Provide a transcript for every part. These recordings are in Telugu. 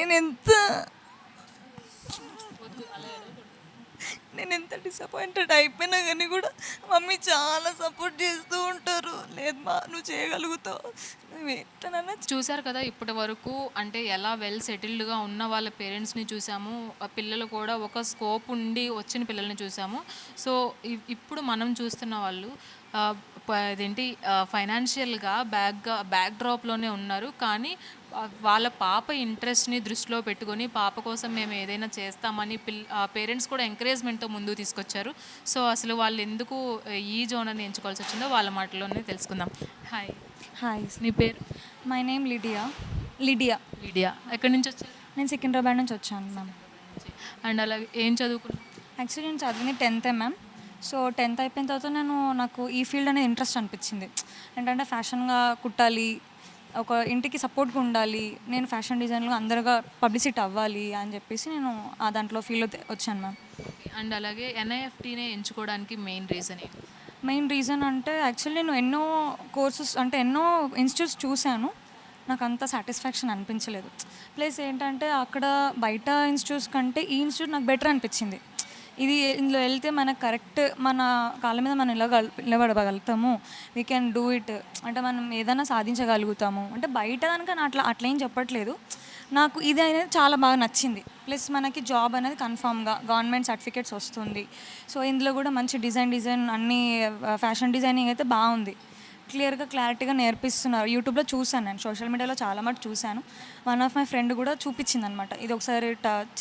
నేను ఎంత నేను ఎంత డిసప్పాయింటెడ్ అయిపోయినా కానీ కూడా మమ్మీ చాలా సపోర్ట్ చేస్తూ ఉంటారు. లేదు మా నువ్వు చేయగలుగుతావు. నువ్వు చూసారు చూశారు కదా ఇప్పటి వరకు అంటే ఎలా వెల్ సెటిల్డ్గా ఉన్న వాళ్ళ పేరెంట్స్ని చూసాము. ఆ పిల్లలు కూడా ఒక స్కోప్ ఉండి వచ్చిన పిల్లల్ని చూసాము. సో ఇప్పుడు మనం చూస్తున్న వాళ్ళు అదేంటి ఫైనాన్షియల్గా బ్యాక్గా బ్యాక్ డ్రాప్లోనే ఉన్నారు. కానీ వాళ్ళ పాప ఇంట్రెస్ట్ని దృష్టిలో పెట్టుకొని పాప కోసం మేము ఏదైనా చేస్తామని పిల్ పేరెంట్స్ కూడా ఎంకరేజ్మెంట్తో ముందుకు తీసుకొచ్చారు. సో అసలు వాళ్ళు ఎందుకు ఈ జోన్ అని ఎంచుకోవాల్సి వచ్చిందో వాళ్ళ మాటల్లోనే తెలుసుకుందాం. హాయ్ హాయ్ నీ పేరు? My name Lydia Lydia Lydia ఎక్కడి నుంచి వచ్చారు? నేను సికింద్రాబాద్ నుంచి వచ్చాను మ్యామ్ అండ్ అలాగే ఏం చదువుకున్నావు? యాక్చువల్లీ నేను చదివింది టెన్తే మ్యామ్ సో టెన్త్ అయిపోయిన తర్వాత నేను నాకు ఈ ఫీల్డ్ అనేది ఇంట్రెస్ట్ అనిపించింది. ఏంటంటే ఫ్యాషన్గా కుట్టాలి ఒక ఇంటికి సపోర్ట్గా ఉండాలి నేను ఫ్యాషన్ డిజైన్లో అందరుగా పబ్లిసిటీ అవ్వాలి అని చెప్పేసి నేను ఆ దాంట్లో ఫీల్డ్లో వచ్చాను మ్యామ్. అండ్ అలాగే ఎన్ఐఎఫ్టీనే ఎంచుకోవడానికి మెయిన్ రీజన్ ఏంటి? మెయిన్ రీజన్ అంటే యాక్చువల్లీ నేను ఎన్నో కోర్సెస్ అంటే ఎన్నో ఇన్స్టిట్యూట్స్ చూశాను. నాకు అంత సాటిస్ఫాక్షన్ అనిపించలేదు. ప్లస్ ఏంటంటే అక్కడ బయట ఇన్స్టిట్యూట్స్ కంటే ఈ ఇన్స్టిట్యూట్ నాకు బెటర్ అనిపించింది. ఇది ఇందులో వెళ్తే మనకు కరెక్ట్ మన కాళ్ళ మీద మనం ఇలా నిలబడగలుగుతాము. వీ కెన్ డూ ఇట్ అంటే మనం ఏదైనా సాధించగలుగుతాము. అంటే బయట కనుక నా అట్లా అట్లా ఏం చెప్పట్లేదు. నాకు ఇది అనేది చాలా బాగా నచ్చింది. ప్లస్ మనకి జాబ్ అనేది కన్ఫామ్గా గవర్నమెంట్ సర్టిఫికేట్స్ వస్తుంది. సో ఇందులో కూడా మంచి డిజైన్ డిజైన్ అన్ని ఫ్యాషన్ డిజైనింగ్ అయితే బాగుంది. క్లియర్గా క్లారిటీగా నేర్పిస్తున్నారు. యూట్యూబ్లో చూశాను నేను. సోషల్ మీడియాలో చాలా మటు చూశాను. వన్ ఆఫ్ మై ఫ్రెండ్ కూడా చూపించింది అనమాట ఇది ఒకసారి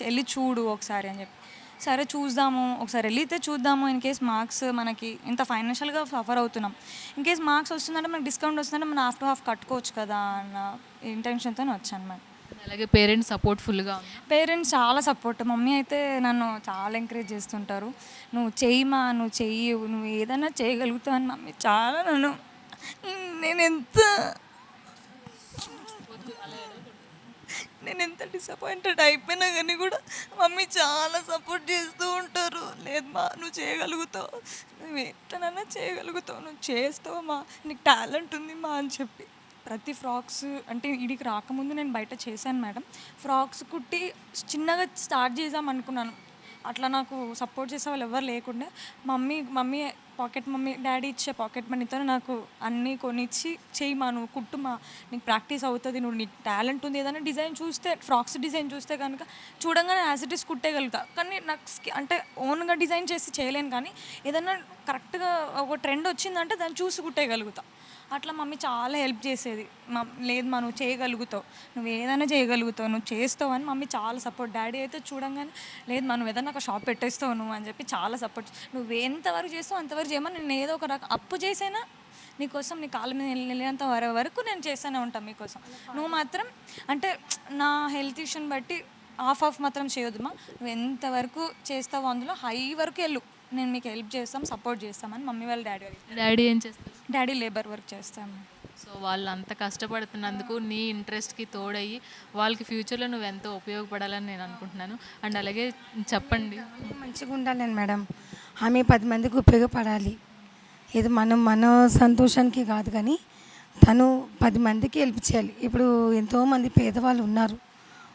వెళ్ళి చూడు ఒకసారి అని చెప్పి. సరే చూద్దాము ఒకసారి వెళ్ళితే చూద్దాము ఇన్ కేస్ మార్క్స్ మనకి ఇంత ఫైనాన్షియల్గా సఫర్ అవుతున్నాం. ఇన్ కేస్ మార్క్స్ వస్తుందంటే మనకి డిస్కౌంట్ వస్తుందంటే మనం హాఫ్ టు హాఫ్ కట్టుకోవచ్చు కదా అన్న ఇంటెన్షన్తో వచ్చాను మేడం అలాగే పేరెంట్స్ సపోర్ట్ ఫుల్గా పేరెంట్స్ చాలా సపోర్ట్ మమ్మీ అయితే నన్ను చాలా ఎంకరేజ్ చేస్తుంటారు. నువ్వు చెయ్యమా నువ్వు చెయ్యి నువ్వు ఏదైనా చేయగలుగుతావు అని మమ్మీ చాలా నన్ను నేను ఎంత నేను ఎంత డిసప్పాయింటెడ్ అయిపోయినా కానీ కూడా మమ్మీ చాలా సపోర్ట్ చేస్తూ ఉంటారు. లేదు మా నువ్వు చేయగలుగుతావు. నువ్వు ఎట్లనన్నా చేయగలుగుతావు. నువ్వు చేస్తావు మా నీకు టాలెంట్ ఉంది మా అని చెప్పి. ప్రతి ఫ్రాక్స్ అంటే ఇడికి రాకముందు నేను బయట చేశాను మేడం. ఫ్రాక్స్ కుట్టి చిన్నగా స్టార్ట్ చేద్దాం అనుకున్నాను అట్లా నాకు సపోర్ట్ చేసే వాళ్ళు ఎవరు లేకుండా mummy mummy pocket mummy daddy ఇచ్చే పాకెట్ మనీతో నాకు అన్నీ కొనిచ్చి చేయమా నువ్వు కుట్టుమా నీకు ప్రాక్టీస్ అవుతుంది నువ్వు నీకు టాలెంట్ ఉంది ఏదైనా డిజైన్ చూస్తే ఫ్రాక్స్ డిజైన్ చూస్తే కనుక చూడంగానే యాజ్ ఇట్ ఈస్ కుట్టేయగలుగుతా. కానీ నాకు అంటే ఓన్గా డిజైన్ చేసి చేయలేను కానీ ఏదైనా కరెక్ట్గా ఒక ట్రెండ్ వచ్చిందంటే దాన్ని చూసి కుట్టేయగలుగుతా. అట్లా మమ్మీ చాలా హెల్ప్ చేసేది. మా లేదు మా నువ్వు చేయగలుగుతావు నువ్వు ఏదైనా చేయగలుగుతావు నువ్వు చేస్తావు అని మమ్మీ చాలా సపోర్ట్ డాడీ అయితే చూడంగానే లేదు మనం ఏదైనా ఒక షాప్ పెట్టేస్తావు నువ్వు అని చెప్పి చాలా సపోర్ట్ నువ్వు ఎంతవరకు చేస్తావు అంతవరకు చేయమని నేను ఏదో ఒక రకం అప్పు చేసైనా నీకోసం నీ కాళ్ళ మీద వర- వరకు నేను చేస్తూనే ఉంటాను మీకోసం నువ్వు మాత్రం అంటే నా హెల్త్ ఇష్యూని బట్టి హాఫ్ ఆఫ్ మాత్రం చేయొద్దుమా? నువ్వు ఎంతవరకు చేస్తావో అందులో హై వరకు వెళ్ళు. నేను మీకు హెల్ప్ చేస్తాం సపోర్ట్ చేస్తామని మమ్మీ వాళ్ళ డాడీ వాళ్ళు డాడీ ఏం చేస్తారు? డాడీ లేబర్ వర్క్ చేస్తాము. సో వాళ్ళు అంత కష్టపడుతున్నందుకు నీ ఇంట్రెస్ట్కి తోడయ్యి వాళ్ళకి ఫ్యూచర్లో నువ్వు ఎంతో ఉపయోగపడాలని నేను అనుకుంటున్నాను. అండ్ అలాగే చెప్పండి. మంచిగా ఉండాలని మేడం. ఆమె పది మందికి ఉపయోగపడాలి. ఇది మనం మన సంతోషానికి కాదు కానీ తను పది మందికి హెల్ప్ చేయాలి. ఇప్పుడు ఎంతోమంది పేదవాళ్ళు ఉన్నారు.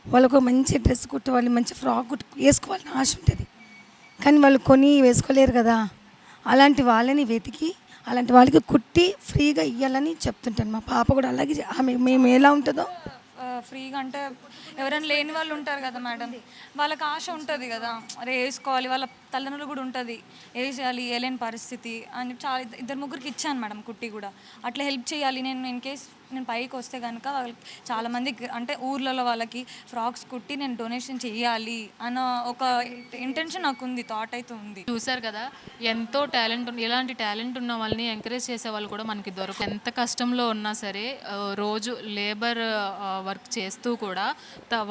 వాళ్ళకు మంచి డ్రెస్ కుట్టవాలి మంచి ఫ్రాక్ కుట్టు వేసుకోవాలని ఆశ ఉంటుంది. కానీ వాళ్ళు కొని వేసుకోలేరు కదా. అలాంటి వాళ్ళని వెతికి అలాంటి వాళ్ళకి కుట్టి ఫ్రీగా ఇవ్వాలని చెప్తుంటాను. మా పాప కూడా అలాగే ఆమె మేము ఎలా ఉంటుందో ఫ్రీగా అంటే ఎవరైనా లేని వాళ్ళు ఉంటారు కదా మేడం. వాళ్ళకి ఆశ ఉంటుంది కదా. అరే వేసుకోవాలి వాళ్ళ తల్లిదండ్రులు కూడా ఉంటుంది. వేసేయాలి వేయలేని పరిస్థితి అని చాలా ఇద్దరు ముగ్గురికి ఇచ్చాను మేడం కుట్టి కూడా. అట్లా హెల్ప్ చేయాలి నేను ఇన్ కేస్ నేను పైకి వస్తే కనుక వాళ్ళకి చాలామంది అంటే ఊర్లలో వాళ్ళకి ఫ్రాక్స్ కుట్టి నేను డొనేషన్ చేయాలి అన్న ఒక ఇంటెన్షన్ నాకు ఉంది థాట్ అయితే ఉంది. చూశారు కదా ఎంతో టాలెంట్ ఉన్న ఇలాంటి టాలెంట్ ఉన్న వాళ్ళని ఎంకరేజ్ చేసే వాళ్ళు కూడా మనకి దొరకదు ఎంత కష్టంలో ఉన్నా సరే రోజు లేబర్ వర్క్ చేస్తూ కూడా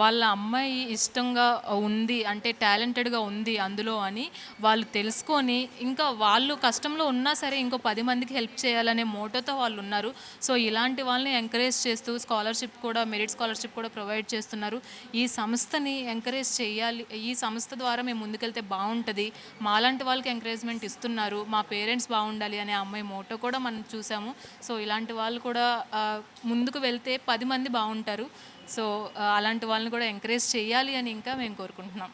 వాళ్ళ అమ్మాయి ఇష్టంగా ఉంది అంటే టాలెంటెడ్గా ఉంది అందులో అని వాళ్ళు తెలుసుకొని ఇంకా వాళ్ళు కష్టంలో ఉన్నా సరే ఇంకో పది మందికి హెల్ప్ చేయాలనే మోటోతో వాళ్ళు ఉన్నారు. సో ఇలాంటి వాళ్ళని ఎంకరేజ్ చేస్తూ స్కాలర్షిప్ కూడా మెరిట్ స్కాలర్షిప్ కూడా ప్రొవైడ్ చేస్తున్నారు. ఈ సంస్థని ఎంకరేజ్ చేయాలి ఈ సంస్థ ద్వారా మేము ముందుకెళ్తే బాగుంటుంది. మాలాంటి వాళ్ళకి ఎంకరేజ్మెంట్ ఇస్తున్నారు. మా పేరెంట్స్ బాగుండాలి అనే అమ్మాయి మోటో కూడా మనం చూసాము. సో ఇలాంటి వాళ్ళు కూడా ముందుకు వెళ్తే పది మంది బాగుంటారు. సో అలాంటి వాళ్ళని కూడా ఎంకరేజ్ చేయాలి అని ఇంకా మేము కోరుకుంటున్నాం.